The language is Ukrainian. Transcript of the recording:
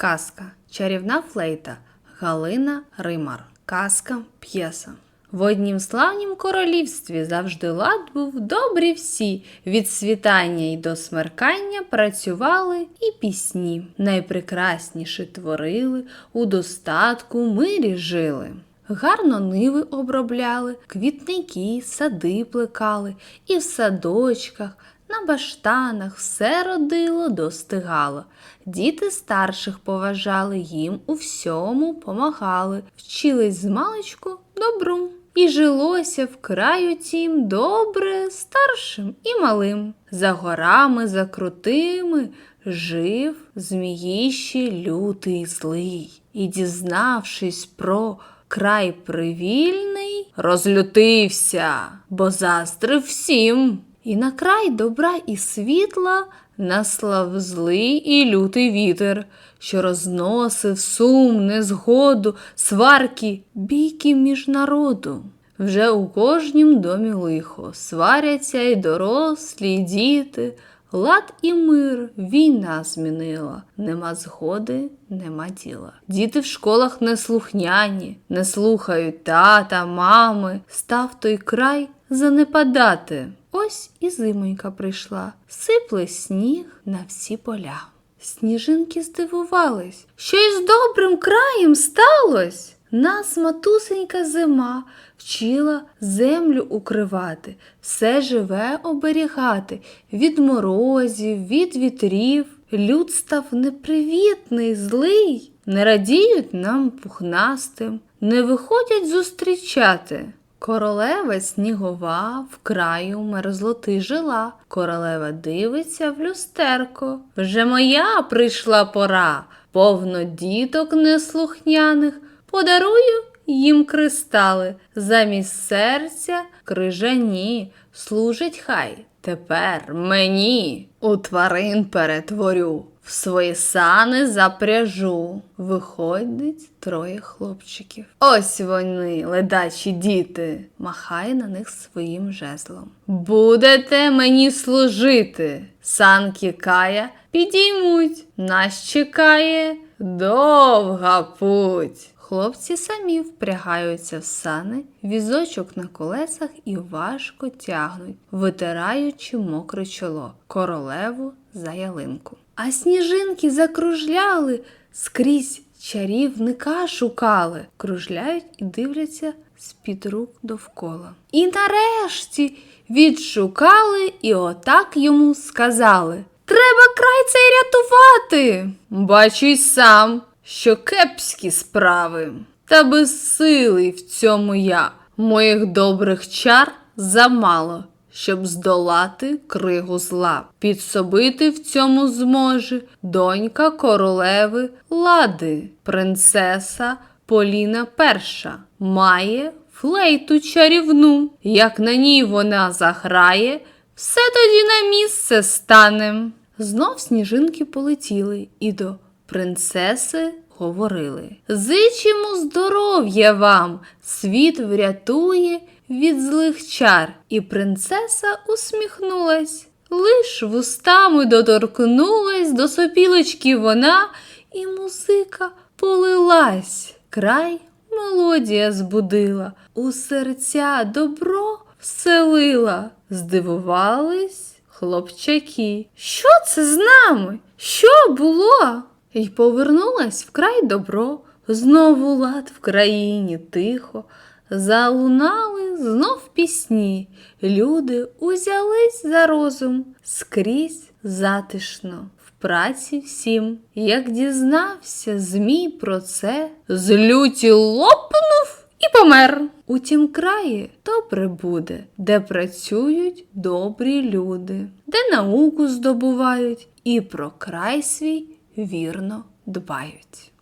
Казка Чарівна флейта Галина Римар. Казка п'єса. В однім славнім королівстві завжди лад був добрі всі. Від світання й до смеркання працювали і пісні. Найпрекрасніші творили, у достатку мирі жили. Гарно ниви обробляли, квітники, сади плекали, і в садочках, на баштанах все родило, достигало. Діти старших поважали, їм у всьому помагали, вчились з маличку добру. І жилося в краю тім добре старшим і малим. За горами, за крутими жив зміїщий лютий злий. І, дізнавшись про край привільний, розлютився, бо заздрив всім. І на край добра і світла наслав злий і лютий вітер, що розносив сум, незгоду, сварки, бійки між народу. Вже у кожнім домі лихо сваряться й дорослі, й діти. Лад і мир війна змінила, нема згоди, нема діла. Діти в школах неслухняні, не слухають тата, мами, став той край занепадати. Ось і зимонька прийшла, сипле сніг на всі поля. Сніжинки здивувались, що із добрим краєм сталось. Нас матусенька зима вчила землю укривати, все живе оберігати від морозів, від вітрів. Люд став непривітний, злий, не радіють нам пухнастим, не виходять зустрічати. Королева снігова в краю мерзлоти жила. Королева дивиться в люстерко. Вже моя прийшла пора, повно діток неслухняних. Подарую їм кристали, замість серця крижані, служить хай тепер мені. У тварин перетворю, в свої сани запряжу. Виходить троє хлопчиків. Ось вони, ледачі діти, махає на них своїм жезлом. Будете мені служити. Санки кая підіймуть, нас чекає довга путь. Хлопці самі впрягаються в сани, візочок на колесах і важко тягнуть, витираючи мокре чоло, королеву за ялинку. А сніжинки закружляли, скрізь чарівника шукали, кружляють і дивляться з-під рук довкола. І нарешті відшукали і отак йому сказали: Треба край цей рятувати. Бачу й сам, що кепські справи, та безсилий в цьому я. Моїх добрих чар замало, щоб здолати кригу зла. Підсобити в цьому зможе донька королеви Лади, принцеса Поліна Перша, має флейту чарівну. Як на ній вона заграє, все тоді на місце стане. Знов сніжинки полетіли і до принцеси говорили. Зичимо здоров'я вам, світ врятує від злих чар. І принцеса усміхнулась. Лиш вустами доторкнулась до сопілочки вона, і музика полилась. Край мелодія збудила, у серця добро вселила. Здивувались хлопчаки. Що це з нами? Що було? І повернулась вкрай добро, знову лад в країні тихо. Залунали знов пісні, люди узялись за розум скрізь затишно, в праці всім. Як дізнався Змій про це, з люті лопнув і помер. У тім краї добре буде, де працюють добрі люди, де науку здобувають і про край свій вірно дбають.